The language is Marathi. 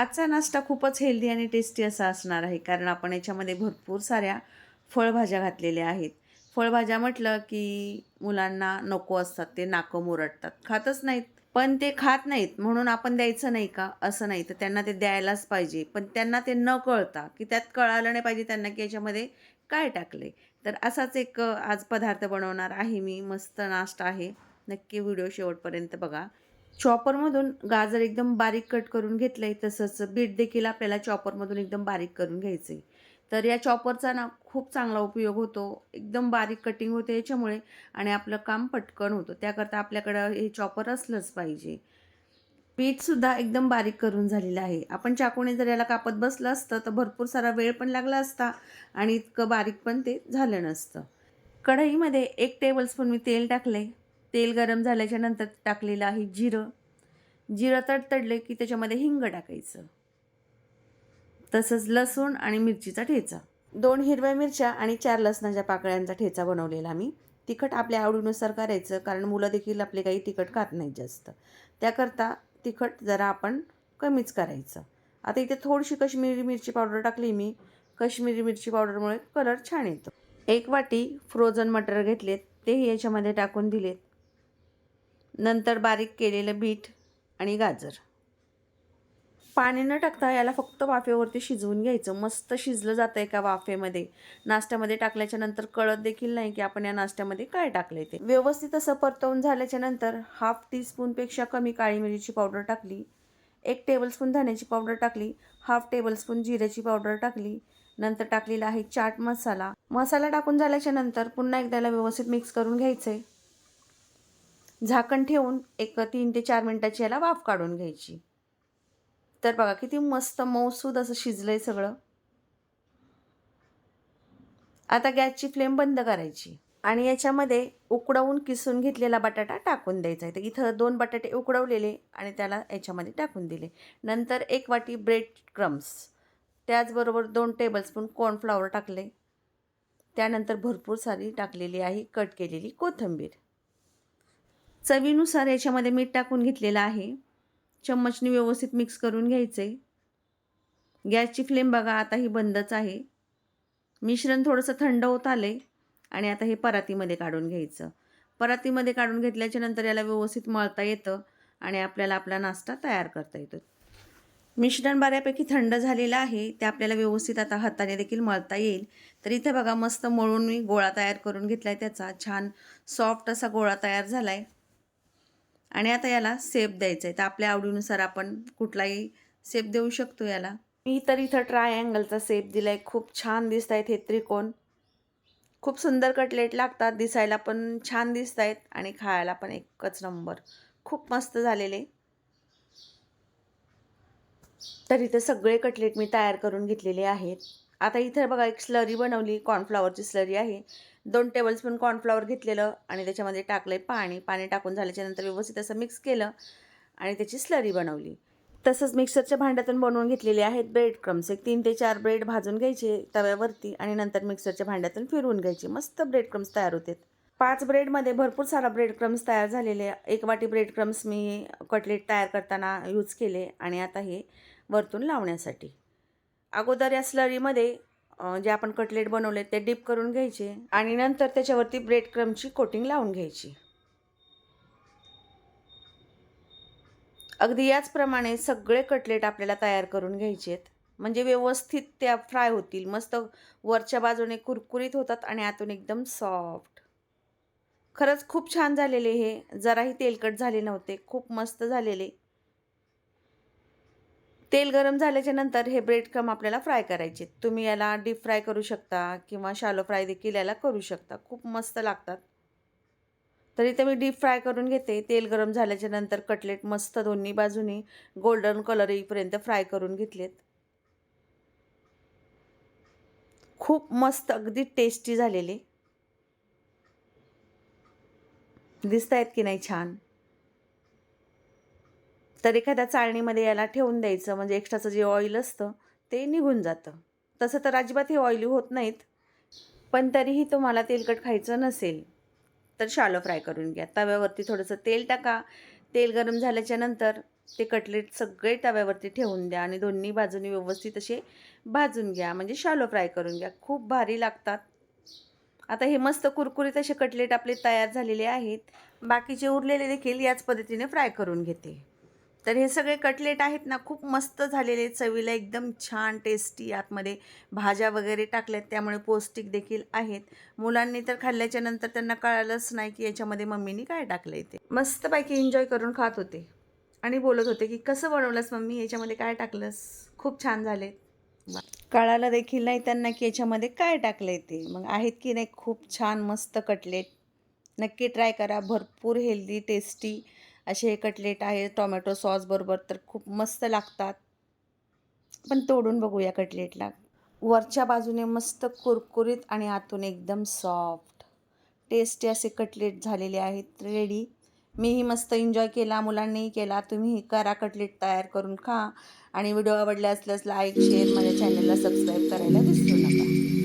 आजचा नाश्ता खूपच हेल्दी आणि टेस्टी असा असणार आहे कारण आपण याच्यामध्ये भरपूर साऱ्या फळभाज्या घातलेल्या आहेत. फळभाज्या म्हटलं की मुलांना नको असतात ते नाकं मुरडतात. खातच नाहीत पण ते खात नाहीत म्हणून आपण द्यायचं नाही का? असं नाही. तर त्यांना ते द्यायलाच पाहिजे. पण त्यांना ते न कळता की त्यात कळालं नाही पाहिजे त्यांना की याच्यामध्ये काय टाकले तर असाच एक आज पदार्थ बनवणार आहे मी. मस्त नाश्ता आहे. नक्की व्हिडिओ शेवटपर्यंत बघा. चॉपरमधून गाजर एकदम बारीक कट करून घेतलं आहे तसंच बीट देखील आपल्याला चॉपरमधून एकदम बारीक करून घ्यायचं आहे तर या चॉपरचा ना खूप चांगला उपयोग होतो एकदम बारीक कटिंग होते याच्यामुळे आणि आपलं काम पटकन होतं. त्याकरता आपल्याकडं हे चॉपर असलंच पाहिजे. पीठसुद्धा एकदम बारीक करून झालेलं आहे. आपण चाकूने जर याला कापत बसलं असतं तर भरपूर सारा वेळ पण लागला असता आणि इतकं बारीक पण ते झालं नसतं. कढईमध्ये एक टेबलस्पून मी तेल टाकले तेल गरम झाल्याच्यानंतर टाकलेलं आहे जिरं. जिरं तडतडले की त्याच्यामध्ये हिंग टाकायचं. तसंच लसूण आणि मिरचीचा ठेचा. दोन हिरव्या मिरच्या आणि चार लसणाच्या पाकळ्यांचा ठेचा बनवलेला मी तिखट आपल्या आवडीनुसार करायचं कारण मुलं देखील आपले काही तिखट खात नाहीत जास्त. त्याकरता तिखट जरा आपण कमीच करायचं. आता इथे थोडीशी कश्मीरी मिरची पावडर टाकली मी. कश्मीरी मिरची पावडरमुळे कलर छान येतो. एक वाटी फ्रोझन मटर घेतलेत तेही याच्यामध्ये टाकून दिलेत. नंतर बारीक केलेलं बीट आणि गाजर. पाणी न टाकता याला फक्त वाफेवरती शिजवून घ्यायचं. मस्त शिजलं जातं एका वाफेमध्ये? नाश्त्यामध्ये टाकल्याच्या नंतर कळत देखील नाही की आपण या नाश्त्यामध्ये काय टाकले ते. व्यवस्थित असं परतवून झाल्याच्यानंतर हाफ टीस्पूनपेक्षा कमी काळी मिरीची पावडर टाकली. एक टेबलस्पून धण्याची पावडर टाकली. हाफ टेबलस्पून जिऱ्याची पावडर टाकली. नंतर टाकलेला आहे चाट मसाला. मसाला टाकून झाल्याच्यानंतर पुन्हा एकदा व्यवस्थित मिक्स करून घ्यायचं आहे झाकण ठेवून एक तीन ते चार मिनटाची याला वाफ काढून घ्यायची. तर बघा किती मस्त मऊसूद असं शिजलं आहे सगळं. आता गॅसची फ्लेम बंद करायची आणि याच्यामध्ये उकडवून किसून घेतलेला बटाटा टाकून द्यायचा आहे. तर इथं दोन बटाटे उकडवलेले आणि त्याला याच्यामध्ये टाकून दिले. नंतर एक वाटी ब्रेड क्रम्स त्याचबरोबर दोन टेबलस्पून कॉर्नफ्लॉवर टाकले. त्यानंतर भरपूर सारी टाकलेली आहे कट केलेली कोथिंबीर. चवीनुसार याच्यामध्ये मीठ टाकून घेतलेलं आहे. चम्मचने व्यवस्थित मिक्स करून घ्यायचे. गॅसची फ्लेम बघा आता ही बंदच आहे. मिश्रण थोडंसं थंड होत आले आणि आता हे परातीमध्ये काढून घ्यायचं. परातीमध्ये काढून घेतल्याच्या नंतर याला व्यवस्थित मळता येतं आणि आपल्याला आपला नाश्ता तयार करता येतो. मिश्रण बऱ्यापैकी थंड झालेलं आहे. ते आपल्याला व्यवस्थित आता हाताने देखील मळता येईल. तर इथे बघा मस्त मळून मी गोळा तयार करून घेतला आहे त्याचा. छान सॉफ्ट असा गोळा तयार झाला आहे आणि आता याला सेप द्यायचं आहे. तर आपल्या आवडीनुसार आपण कुठलाही सेप देऊ शकतो याला. मी तर इथं ट्रायँगलचा सेप दिला आहे खूप छान दिसत आहेत हे त्रिकोण. खूप सुंदर कटलेट लागतात. दिसायला पण छान दिसत आहेत आणि खायला पण एकच नंबर खूप मस्त झालेले. तर इथं सगळे कटलेट मी तयार करून घेतलेले आहेत. आता इथं बघा एक स्लरी बनवली. कॉर्नफ्लॉवरची स्लरी आहे. दोन टेबलस्पून कॉर्नफ्लॉवर घेतलेलं आणि त्याच्यामध्ये टाकलं आहे पाणी. पाणी टाकून झाल्याच्यानंतर व्यवस्थित असं मिक्स केलं आणि त्याची स्लरी बनवली. तसंच मिक्सरच्या भांड्यातून बनवून घेतलेले आहेत ब्रेड क्रम्स एक तीन ते चार ब्रेड भाजून घ्यायचे तव्यावरती आणि नंतर मिक्सरच्या भांड्यातून फिरवून घ्यायचे. मस्त ब्रेड क्रम्स तयार होते पाच ब्रेडमध्ये भरपूर सारा ब्रेड क्रम्स तयार झालेले एक वाटी ब्रेड क्रम्स मी कटलेट तयार करताना यूज केले आणि आता हे वरतून लावण्यासाठी. अगोदर या स्लरीमध्ये जे आपण कटलेट बनवले ते डिप करून घ्यायचे आणि नंतर त्याच्यावरती ब्रेड क्रमची कोटिंग लावून घ्यायची. अगदी याचप्रमाणे सगळे कटलेट आपल्याला तयार करून घ्यायचे आहेत म्हणजे व्यवस्थित त्या फ्राय होतील. मस्त वरच्या बाजूने कुरकुरीत होतात आणि आतून एकदम सॉफ्ट. खरंच खूप छान झालेले हे. जराही तेलकट झाले नव्हते. खूप मस्त झालेले. तेल गरम झाल्याच्यानंतर हे ब्रेड क्रम आपल्याला फ्राय करायचे. तुम्ही याला डीप फ्राय करू शकता किंवा शालो फ्राय देखील याला करू शकता. खूप मस्त लागतात. तर इथे मी डीप फ्राय करून घेते. तेल गरम झाल्याच्यानंतर कटलेट मस्त दोन्ही बाजूनी गोल्डन कलर येईपर्यंत फ्राय करून घेतलेत. खूप मस्त अगदी टेस्टी झालेले. दिसत आहेत की नाही छान? तर एखाद्या चाळणीमध्ये याला ठेवून द्यायचं म्हणजे एक्स्ट्राचं जे ऑइल असतं ते निघून जातं. तसं तर अजिबात हे ऑइली होत नाहीत पण तरीही तुम्हाला तेलकट खायचं नसेल तर शालो फ्राय करून घ्या. तव्यावरती थोडंसं तेल टाका. तेल गरम झाल्याच्यानंतर ते कटलेट सगळे तव्यावरती ठेवून द्या आणि दोन्ही बाजूनी व्यवस्थित असे भाजून घ्या. म्हणजे शालो फ्राय करून घ्या. खूप भारी लागतात. आता हे मस्त कुरकुरीत असे कटलेट आपले तयार झालेले आहेत. बाकीचे उरलेले देखील याच पद्धतीने फ्राय करून घेते. तर हे सगळे कटलेट आहेत ना खूप मस्त झालेले आहेत. चवीला एकदम छान टेस्टी आतमध्ये भाज्या वगैरे टाकल्यात त्यामुळे पौष्टिक देखील आहेत. मुलांनी तर खाल्ल्याच्या नंतर त्यांना कळालंच नाही की याच्यामध्ये मम्मीनी काय टाकलं आहे ते. मस्तपैकी एन्जॉय करून खात होते. आणि बोलत होते की कसं बनवलंस मम्मी? याच्यामध्ये काय टाकलंस? खूप छान झाले. कळालं देखील नाही त्यांना की याच्यामध्ये काय टाकलं आहे ते. मग आहेत की नाही? खूप छान मस्त कटलेट. नक्की ट्राय करा. भरपूर हेल्दी टेस्टी असे हे कटलेट आहे टोमॅटो सॉस बरोबर तर खूप मस्त लागतात. पण तोडून बघूया कटलेटला. वरच्या बाजूने मस्त कुरकुरीत आणि आतून एकदम सॉफ्ट टेस्टी असे कटलेट झालेले आहेत. रेडी मीही मस्त एन्जॉय केला मुलांनीही केला. तुम्हीही करा कटलेट तयार करून खा. आणि व्हिडिओ आवडले असल्यास लाईक शेअर माझ्या चॅनलला सबस्क्राईब करायला विसरू नका.